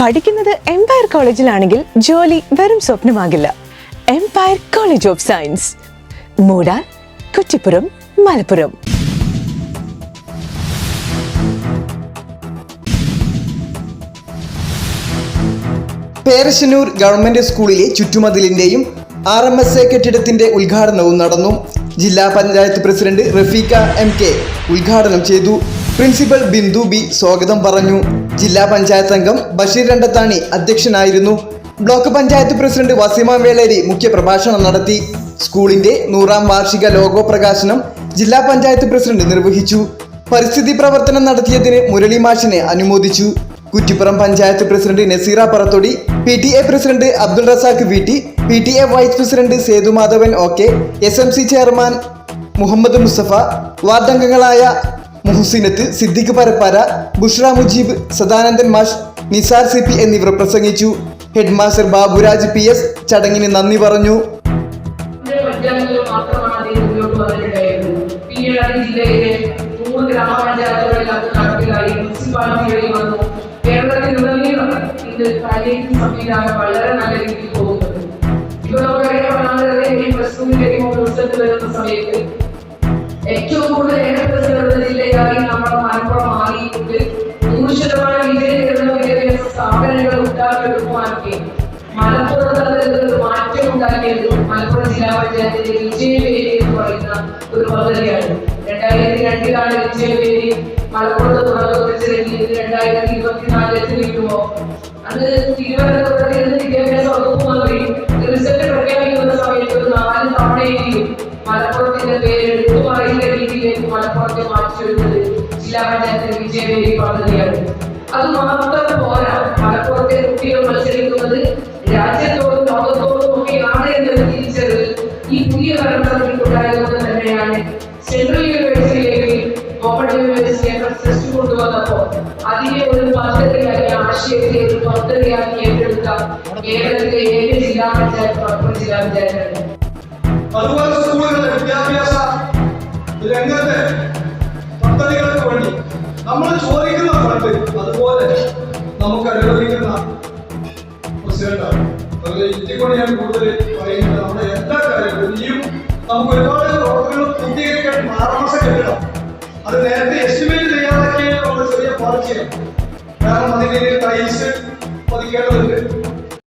പഠിക്കുന്നത് എംപയർ കോളേജിലാണെങ്കിൽ ജോലി വെറും സ്വപ്നമാകില്ല. Empire College of Science Moodal Kuttippuram Malappuram. Perassannur government സ്കൂളിലെ ചുറ്റുമതിലിന്റെയും ആർ എം എസ് എ കെട്ടിടത്തിന്റെ ഉദ്ഘാടനവും നടന്നു. ജില്ലാ panchayat president Rafeeqa M K ഉദ്ഘാടനം ചെയ്തു. പ്രിൻസിപ്പൽ ബിന്ദു ബി സ്വാഗതം പറഞ്ഞു. ജില്ലാ പഞ്ചായത്ത് അംഗം ബഷീർ രണ്ടത്താണി അധ്യക്ഷനായിരുന്നു. ബ്ലോക്ക് പഞ്ചായത്ത് പ്രസിഡന്റ് വസീമ വേളേരി മുഖ്യപ്രഭാഷണം നടത്തി. സ്കൂളിന്റെ നൂറാം വാർഷിക ലോഗോ പ്രകാശനം ജില്ലാ പഞ്ചായത്ത് പ്രസിഡന്റ് നിർവഹിച്ചു. പരിസ്ഥിതി പ്രവർത്തനം നടത്തിയതിന് മുരളി മാഷിനെ അനുമോദിച്ചു. Kuttippuram panchayat president Naseera Parathodi P T A president Abdul Razak V T P T A vice president Sethumadhavan O K S M C chairman Muhammad Mustafa ward അംഗങ്ങളായ മുഹസിനത്ത് സിദ്ദിഖ് പരപ്പാര ബുഷ്റ മുജീബ് സദാനന്ദൻ മാഷ് നിസാർ സി പി എന്നിവർ പ്രസംഗിച്ചു. Head master Baburaj P S ചടങ്ങിന് നന്ദി പറഞ്ഞു. വളരെ ഏറ്റവും കൂടുതൽ ജില്ലയായി നമ്മുടെ മലപ്പുറം മാറിയിട്ടുണ്ട്. നൂറ് ശതമാനം വിജയകരണ വിദ്യാഭ്യാസ സ്ഥാപനങ്ങൾ ഉണ്ടാക്കിയെടുക്കുവാനൊക്കെ മലപ്പുറം തലത്തിൽ ഒരു മാറ്റം ഉണ്ടാക്കിയത് മലപ്പുറം ജില്ലാ പഞ്ചായത്തിന്റെ വിജയവേലി എന്ന് പറയുന്ന ഒരു പദ്ധതിയാണ്. രണ്ടായിരത്തി രണ്ടിലാണ് വിജയവേലി മലപ്പുറത്ത് തുടർന്നുവെച്ചിരുന്നത് രണ്ടായിരത്തി ഇരുപത്തിനാലിൽ എത്തിയിരിക്കുമോ അത് തിരുവനന്തപുരത്ത് ഇരുന്ന് വിദ്യാഭ്യാസ വകുപ്പ് മന്ത്രി റിസൾട്ട് പ്രഖ്യാപിക്കുന്ന സമയത്ത് ഒരു നാല് തവണയെങ്കിലും മലപ്പുറത്തിന്റെ മാറ്റിവെച്ചത് ജില്ലാ പഞ്ചായത്ത് വിജയവേരി പദ്ധതിയാണ്. അത് മാത്രം പോരാ മലപ്പുറത്തെ കുട്ടികൾ മത്സരിക്കുന്നത് രാജ്യത്തോടും ലോകത്തോടും ഒക്കെയാണ് എന്നൊരു തിരിച്ചറിവ് ഈ പുതിയ തലമുറകൾക്കുണ്ടായതുകൊണ്ട് തന്നെയാണ്. സെൻട്രൽ യൂണിവേഴ്സിറ്റിയിലേക്ക് ഓപ്പൺ യൂണിവേഴ്സിറ്റി കൊണ്ടുവന്നപ്പോൾ അതിനെ ഒരു പദ്ധതിയാക്കി ആശയത്തെ ഒരു പദ്ധതിയാക്കി ഏറ്റെടുത്ത കേരളത്തിലെ ഏഴ് ജില്ലാ പഞ്ചായത്ത് മലപ്പുറം ജില്ലാ പഞ്ചായത്താണ് പ്രസിഡന്റാണ് അതുപോലെ ഇതിക്കൊണ്ട് ഞാൻ കൂടുതൽ പറയുന്നത് നമ്മുടെ എല്ലാ കാര്യങ്ങളും ഇനിയും നമുക്ക് ഒരുപാട് പ്രവർത്തനങ്ങൾ പൂർത്തീകരിക്കാൻ ആറുമാസം കെട്ടണം. അത് നേരത്തെ എസ്റ്റിമേറ്റ് ചെയ്യാതൊക്കെ നമ്മൾ ചെറിയ പാർട്ടിയാണ് കാരണം അതിന്റെ ടൈൽസ് പതിക്കേണ്ടതുണ്ട്.